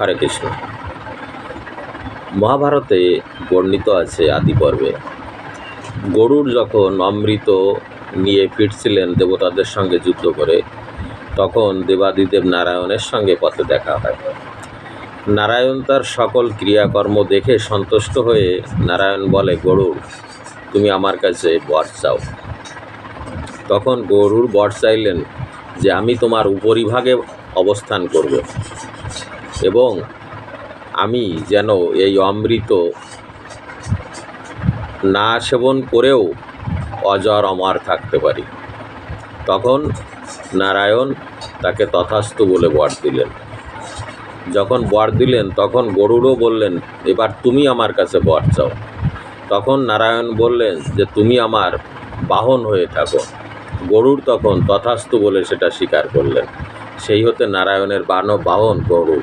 হরে কৃষ্ণ। মহাভারতে বর্ণিত আছে আদি পর্বে। গরুর যখন অমৃত নিয়ে ফিরছিলেন দেবতাদের সঙ্গে যুদ্ধ করে, তখন দেবাদিদেব নারায়ণের সঙ্গে পথে দেখা হয়। নারায়ণ তার সকল ক্রিয়াকর্ম দেখে সন্তুষ্ট হয়ে নারায়ণ বলে গরুর তুমি আমার কাছে বর চাও। তখন গরুর বর চাইলেন যে, আমি তোমার উপরিভাগে অবস্থান করব। এবং আমি যেন এই অমৃত না সেবন করেও অজর অমর থাকতে পারি। তখন নারায়ণ তাকে তথাস্তু বলে বর দিলেন। যখন বর দিলেন, তখন গরুরও বললেন, এবার তুমি আমার কাছে বর চাও। তখন নারায়ণ বললেন যে, তুমি আমার বাহন হয়ে থাকো। গরুর তখন তথাস্তু বলে সেটা স্বীকার করলেন। সেই হতে নারায়ণের বান বাহন গরু